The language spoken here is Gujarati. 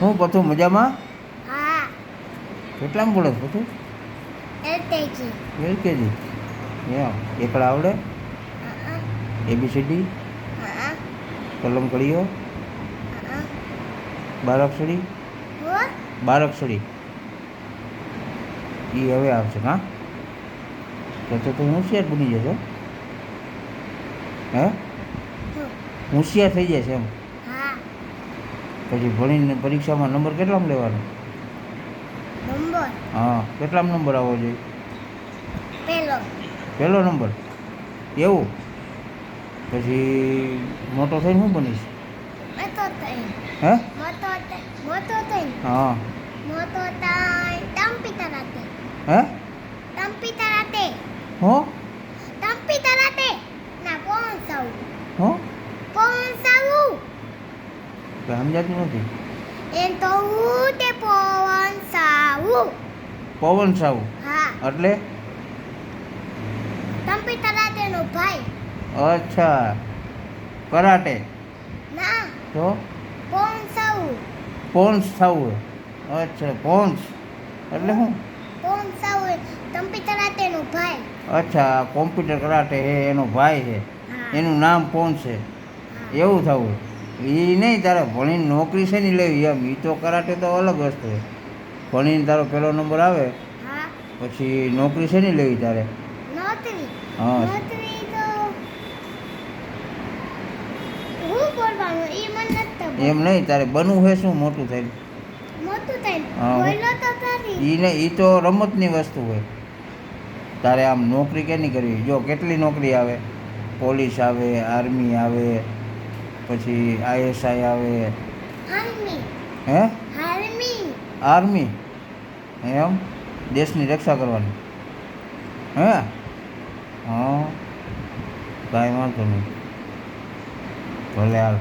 હું પથું મજામાં? હા. કેટલામાં પડે પથું? એલકેજી. એલકેજી. એકડા આવડે? એબીસીડી? કલમ કડીઓ હા. બાર અક્ષરી બાર અક્ષરી એ હવે આવશે હા? તો તો તું હોશિયાર બની જશે હે? હોશિયાર થઈ જશે એમ. પછી ભણીને પરીક્ષામાં નંબર કેટલામાં લેવાનો? નંબર? હા કેટલામાં નંબર આવવો જોઈએ? પહેલો. પહેલો નંબર? એવું? પછી મોટો થઈને શું બનીશ? મોટો થઈ હે? મોટો થઈ મોટો થઈ હા. મોટો હે? તરાતે હો? સમજાતું નથી. એમ તો હું તે પવન સાવું પવન સાવુ હા. એટલે? ટમ્પી તરાતેનો ભાઈ. અચ્છા. કરાટે? ના. તો? પવન સાવું પોન્સ થવું અચ્છા પોન્સ એટલે હું? પવન સાવું ટમ્પી તરાતેનો ભાઈ. અચ્છા કોમ્પ્યુટર કરાટે હે એનો ભાઈ છે એનું નામ પોન્સ છે. એવું થવું. એ નહીં તારે ભણીને નોકરી છે નહીં લેવી. એમ એ તો કરાટે તો અલગ વસ્તુ છે. ભણીને તારો પહેલો નંબર આવે પછી નોકરી છે નહીં લેવી તારે. હા. એમ નહીં તારે બનવું છે શું? મોટું થઈને. એ નહીં એ તો રમતની વસ્તુ હોય. તારે આમ નોકરી કેની કરવી? જો કેટલી નોકરી આવે? પોલીસ આવે આર્મી આવે પછી આઈએસઆઈ આવે. હે? આર્મી. આર્મી. એમ? દેશની રક્ષા કરવાની. હે? હા. કાંઈ વાંધો નહીં. ભલે હાલ.